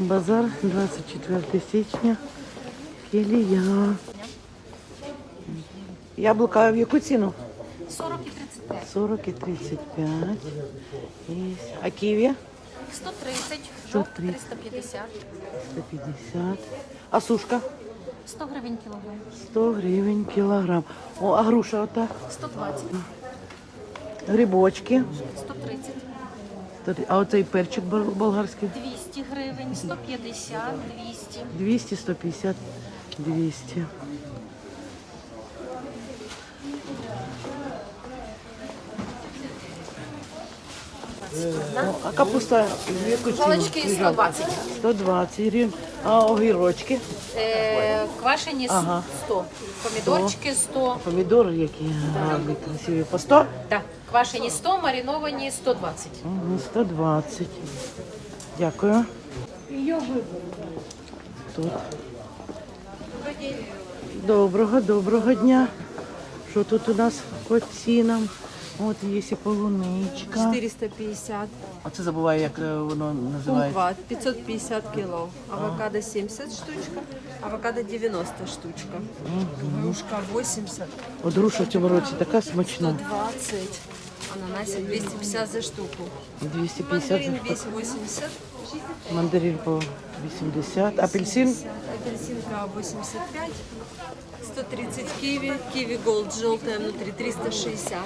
Базар 24 січня. Кілія. Яблука в яку ціну? 40 і 35. 40 і 35. Є. А ківі? 130, 130. жовт 350, 150. А сушка? 100 гривень кілограм, 100 гривень кілограм. О, а груша ота? 120, Грибочки. 130, А оцей перчик бол- болгарський? 200 гривень, 150, 200. 200, 150, 200. Ну, а капуста в яку ціну? Палички 120. 120 гривень. А огірочки? Е, квашені Ага. 100, помідорчики 100, Помідори які гарні, красиві. По 100? да. квашені 100, мариновані 120. Угу, 120. Дякую. Тут. Доброго, доброго дня. Що тут у нас по цінам? От є і полуничка. 450, А це забуваю, як е, воно називається. кумкват 550 кило, авокадо 70 штучка, авокадо 90 штучка, грушка 80, От груша в цьому році така смачна. 120, ананасик 250 за штуку, 250 мандарин за весь 80, Мандарин по 80. Апельсин? Апельсинка 85, 130 киви, киви голд желтая внутри 360.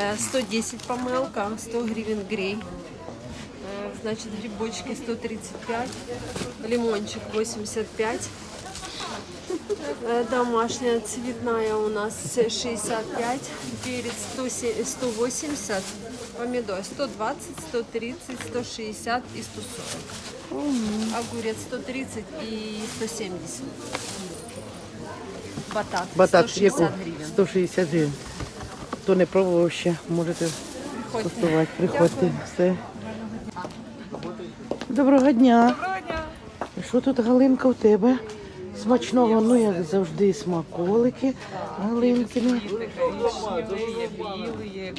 Э, 110 помелка, 100 гривен грей. Э, Значит, грибочки 135, лимончик 85. Э, Домашняя цветная у нас 65, перец 100 180, помидор 120, 130, 160 и 140. Огурец 130 и 170. Батат, батат 160 яку? гривен. 160 гривень. Хто не пробував ще, можете Приходьте. Приходьте. Все. Доброго дня. Доброго дня. Що тут Галинка у тебе? Смачного, ну як завжди, смаколики. Галинкини. Є коричневий, є білий, є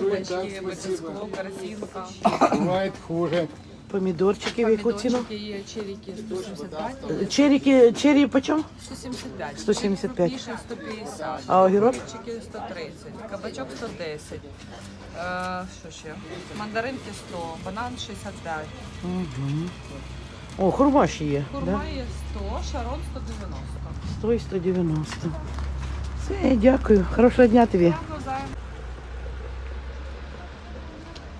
курячки, батискло, корзинка. Бывает хуже. Помідорчики в яку ціну? Помідорчики є черіки 175, Черіки, чері по чому? 175. 175. Крупніше 150. А огірок? Огірчики 130, кабачок 110. Е, що ще? Мандаринки 100, банан 65. О, хурма ще є. Да? Хурма є 100, шарон 190. 100 і 190. Все, дякую. Хорошого дня тобі.